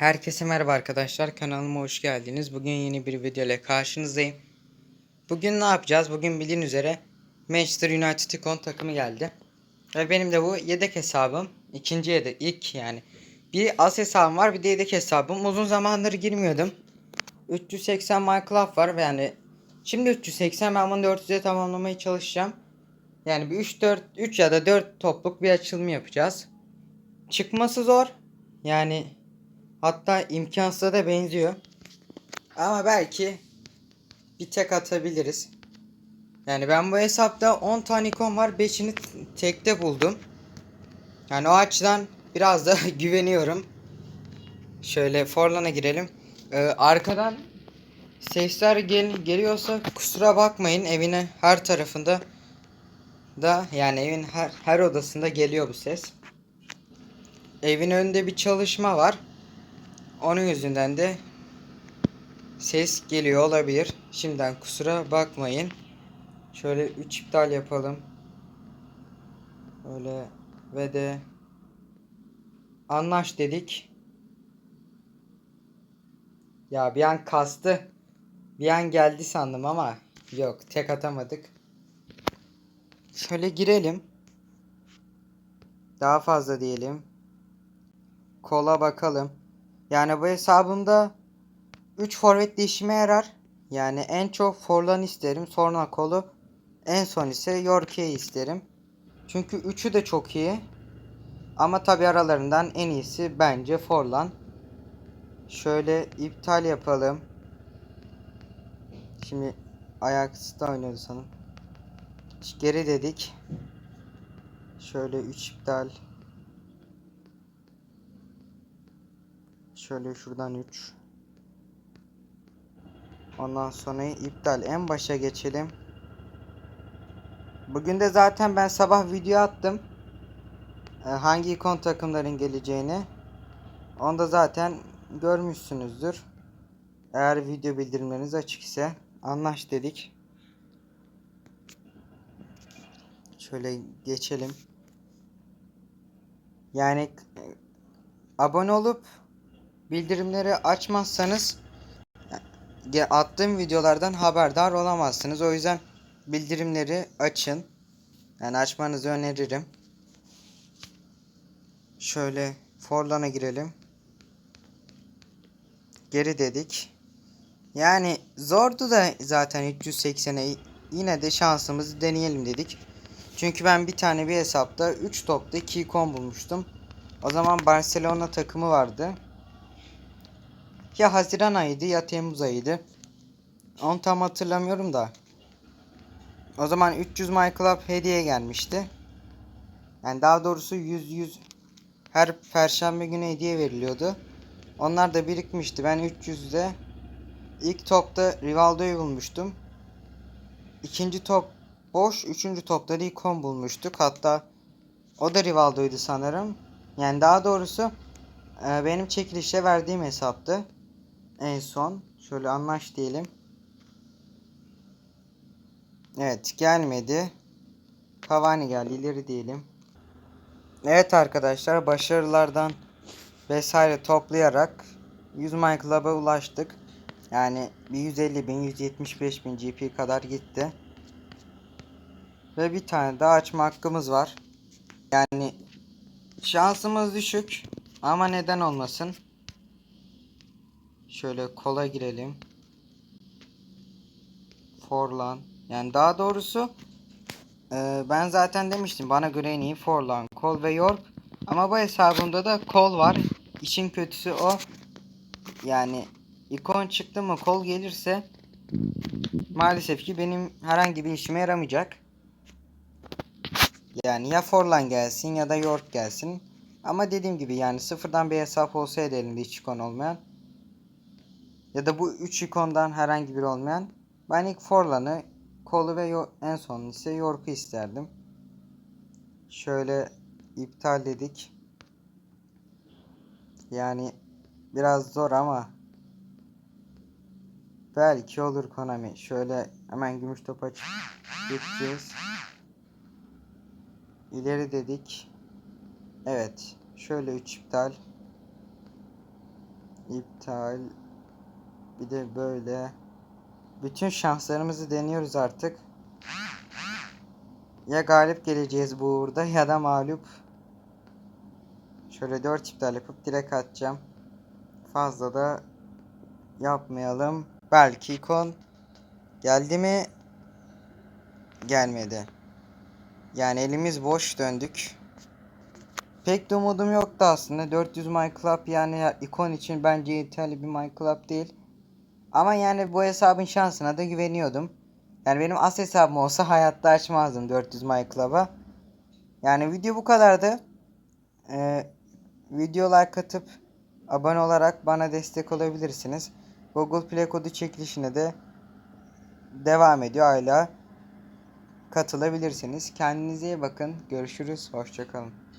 Herkese merhaba arkadaşlar kanalıma hoş geldiniz. Bugün yeni bir video ile karşınızdayım. Bugün ne yapacağız? Bugün bildiğin üzere Manchester United ikon takımı geldi. Ve benim de bu yedek hesabım. İkinci yedek ilk yani. Bir as hesabım var bir de yedek hesabım. Uzun zamandır girmiyordum. 380 Minecraft var ve yani şimdi 380 ben bunu 400'e tamamlamaya çalışacağım. Yani bir 3 4 3 ya da 4 topluk bir açılımı yapacağız. Çıkması zor. Yani Hatta imkansıza da benziyor. Ama belki bir tek atabiliriz. Yani ben bu hesapta 10 tane ikon var. 5'ini tekte buldum. Yani o açıdan biraz da güveniyorum. Şöyle Forlan'a girelim. Ee, arkadan sesler gel geliyorsa kusura bakmayın. Evine her tarafında da yani evin her, her odasında geliyor bu ses. Evin önünde bir çalışma var. Onun yüzünden de ses geliyor olabilir. Şimdiden kusura bakmayın. Şöyle 3 iptal yapalım. Öyle ve de anlaş dedik. Ya bir an kastı. Bir an geldi sandım ama yok tek atamadık. Şöyle girelim. Daha fazla diyelim. Kola bakalım. Yani bu hesabımda 3 forvet de yarar. Yani en çok Forlan isterim. Sonra kolu. En son ise Yorke'yi isterim. Çünkü üçü de çok iyi. Ama tabi aralarından en iyisi bence Forlan. Şöyle iptal yapalım. Şimdi Ajax'ta oynuyordu sanırım. Geri dedik. Şöyle 3 iptal. Şöyle şuradan 3. Ondan sonra iptal. En başa geçelim. Bugün de zaten ben sabah video attım. Ee, hangi ikon takımların geleceğini. Onu da zaten görmüşsünüzdür. Eğer video bildirimleriniz açık ise anlaş dedik. Şöyle geçelim. Yani abone olup bildirimleri açmazsanız attığım videolardan haberdar olamazsınız. O yüzden bildirimleri açın. Yani açmanızı öneririm. Şöyle Forlan'a girelim. Geri dedik. Yani zordu da zaten 380'e yine de şansımızı deneyelim dedik. Çünkü ben bir tane bir hesapta 3 topta 2 ikon bulmuştum. O zaman Barcelona takımı vardı. Ya Haziran ayıydı ya Temmuz ayıydı. Onu tam hatırlamıyorum da. O zaman 300 My Club hediye gelmişti. Yani daha doğrusu 100 100 her perşembe günü hediye veriliyordu. Onlar da birikmişti. Ben 300'de ilk topta Rivaldo'yu bulmuştum. İkinci top boş. Üçüncü topta da Icon bulmuştuk. Hatta o da Rivaldo'ydu sanırım. Yani daha doğrusu e, benim çekilişe verdiğim hesaptı. En son şöyle anlaş diyelim. Evet gelmedi. Cavani geldi ileri diyelim. Evet arkadaşlar başarılardan vesaire toplayarak 100 My Club'a ulaştık. Yani bir 150 bin 175 bin GP kadar gitti. Ve bir tane daha açma hakkımız var. Yani şansımız düşük ama neden olmasın. Şöyle kola girelim. Forlan. Yani daha doğrusu e, ben zaten demiştim bana göre en iyi Forlan, Kol ve York. Ama bu hesabımda da kol var. İşin kötüsü o. Yani ikon çıktı mı kol gelirse maalesef ki benim herhangi bir işime yaramayacak. Yani ya Forlan gelsin ya da York gelsin. Ama dediğim gibi yani sıfırdan bir hesap olsaydı elimde hiç ikon olmayan ya da bu üç ikondan herhangi biri olmayan ben ilk Forlan'ı kolu ve en son ise York'u isterdim. Şöyle iptal dedik. Yani biraz zor ama belki olur Konami. Şöyle hemen gümüş top açıp geçeceğiz. İleri dedik. Evet. Şöyle 3 iptal. iptal bir de böyle bütün şanslarımızı deniyoruz artık. Ya galip geleceğiz bu uğurda ya da mağlup. Şöyle 4 iptal yapıp direkt atacağım. Fazla da yapmayalım. Belki ikon geldi mi? Gelmedi. Yani elimiz boş döndük. Pek de umudum yoktu aslında. 400 My Club yani ya- ikon için bence yeterli bir My Club değil. Ama yani bu hesabın şansına da güveniyordum. Yani benim as hesabım olsa hayatta açmazdım 400 My. Yani video bu kadardı. Ee, video like atıp abone olarak bana destek olabilirsiniz. Google Play kodu çekilişine de devam ediyor hala. Katılabilirsiniz. Kendinize iyi bakın. Görüşürüz. Hoşçakalın.